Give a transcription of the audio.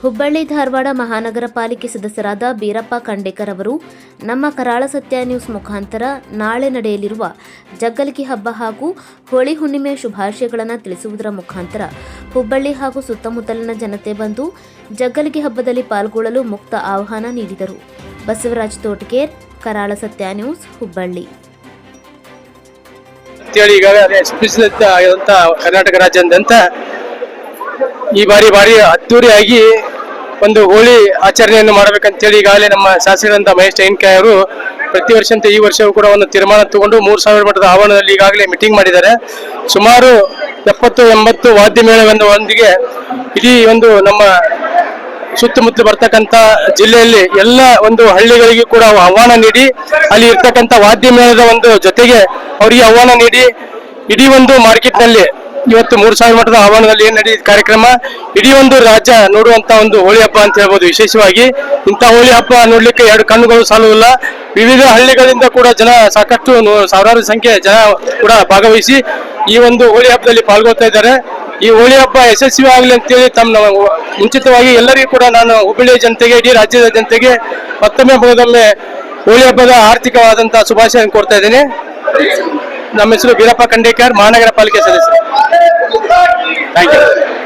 ಹುಬ್ಬಳ್ಳಿ ಧಾರವಾಡ ಮಹಾನಗರ ಪಾಲಿಕೆ ಸದಸ್ಯರಾದ ಬೀರಪ್ಪ ಖಂಡೇಕರ್ ಅವರು, ನಮ್ಮ ಕರಾಳ ಸತ್ಯ ನ್ಯೂಸ್ ಮುಖಾಂತರ ನಾಳೆ ನಡೆಯಲಿರುವ ಜಗ್ಗಲಿಗೆ ಹಬ್ಬ ಹಾಗೂ ಹೋಳಿ ಹುಣ್ಣಿಮೆಯ ಶುಭಾಶಯಗಳನ್ನು ತಿಳಿಸುವುದರ ಮುಖಾಂತರ ಹುಬ್ಬಳ್ಳಿ ಹಾಗೂ ಸುತ್ತಮುತ್ತಲಿನ ಜನತೆ ಬಂದು ಜಗ್ಗಲಿಗೆ ಹಬ್ಬದಲ್ಲಿ ಪಾಲ್ಗೊಳ್ಳಲು ಮುಕ್ತ ಆಹ್ವಾನ ನೀಡಿದರು. ಬಸವರಾಜ್ ತೋಟಗೇರ್, ಕರಾಳ ಸತ್ಯ ನ್ಯೂಸ್, ಹುಬ್ಬಳ್ಳಿ. ಕರ್ನಾಟಕ ಈ ಬಾರಿ ಬಾರಿ ಅದ್ದೂರಿಯಾಗಿ ಒಂದು ಹೋಳಿ ಆಚರಣೆಯನ್ನು ಮಾಡಬೇಕಂತೇಳಿ ಈಗಾಗಲೇ ನಮ್ಮ ಶಾಸಕರಂತ ಮಹೇಶ್ ಟೈನ್ಕಾಯ್ ಅವರು ಪ್ರತಿ ವರ್ಷಂತೆ ಈ ವರ್ಷವೂ ಕೂಡ ಒಂದು ತೀರ್ಮಾನ ತಗೊಂಡು ಮೂರು ಸಾವಿರ ಮಟ್ಟದ ಆವರಣದಲ್ಲಿ ಈಗಾಗಲೇ ಮೀಟಿಂಗ್ ಮಾಡಿದ್ದಾರೆ. ಸುಮಾರು ಎಪ್ಪತ್ತು, ಎಂಬತ್ತು ವಾದ್ಯ ಮೇಳವೊಂದಿಗೆ ಇಡೀ ಒಂದು ನಮ್ಮ ಸುತ್ತಮುತ್ತಲು ಬರ್ತಕ್ಕಂಥ ಜಿಲ್ಲೆಯಲ್ಲಿ ಎಲ್ಲ ಒಂದು ಹಳ್ಳಿಗಳಿಗೆ ಕೂಡ ಆಹ್ವಾನ ನೀಡಿ, ಅಲ್ಲಿ ಇರ್ತಕ್ಕಂಥ ವಾದ್ಯ ಮೇಳದ ಒಂದು ಜೊತೆಗೆ ಅವರಿಗೆ ಆಹ್ವಾನ ನೀಡಿ, ಇಡೀ ಒಂದು ಮಾರ್ಕೆಟ್ನಲ್ಲಿ ಇವತ್ತು ಮೂರು ಸಾವಿರ ಮಠದ ಆಹ್ವಾನದಲ್ಲಿ ಏನ್ ನಡೆದ ಕಾರ್ಯಕ್ರಮ? ಇಡೀ ಒಂದು ರಾಜ್ಯ ನೋಡುವಂತ ಒಂದು ಹೋಳಿ ಹಬ್ಬ ಅಂತ ಹೇಳ್ಬೋದು. ವಿಶೇಷವಾಗಿ ಇಂಥ ಹೋಳಿ ಹಬ್ಬ ನೋಡ್ಲಿಕ್ಕೆ ಎರಡು ಕಣ್ಣುಗಳು ಸಾಲುವುದಿಲ್ಲ ವಿವಿಧ ಹಳ್ಳಿಗಳಿಂದ ಕೂಡ ಜನ ಸಾಕಷ್ಟು ಸಾವಿರಾರು ಸಂಖ್ಯೆ ಜನ ಕೂಡ ಭಾಗವಹಿಸಿ ಈ ಒಂದು ಹೋಳಿ ಹಬ್ಬದಲ್ಲಿ ಪಾಲ್ಗೊಳ್ತಾ ಇದ್ದಾರೆ. ಈ ಹೋಳಿ ಹಬ್ಬ ಯಶಸ್ವಿ ಆಗಲಿ ಅಂತೇಳಿ ತಮ್ಮ ಮುಂಚಿತವಾಗಿ ಎಲ್ಲರಿಗೂ ಕೂಡ ನಾನು ಹುಬ್ಬಳ್ಳಿ ಜನತೆಗೆ, ಇಡೀ ರಾಜ್ಯದ ಜನತೆಗೆ ಮತ್ತೊಮ್ಮೆ ಹೋದೊಮ್ಮೆ ಹೋಳಿ ಹಬ್ಬದ ಆರ್ಥಿಕವಾದಂತಹ ಶುಭಾಶಯ ಕೊಡ್ತಾ ಇದ್ದೀನಿ. ನಮ್ಮ ಹೆಸರು ವೀರಪ್ಪ ಖಂಡೇಕರ್ ಮಹಾನಗರ ಪಾಲಿಕೆ ಸದಸ್ಯ Thank you.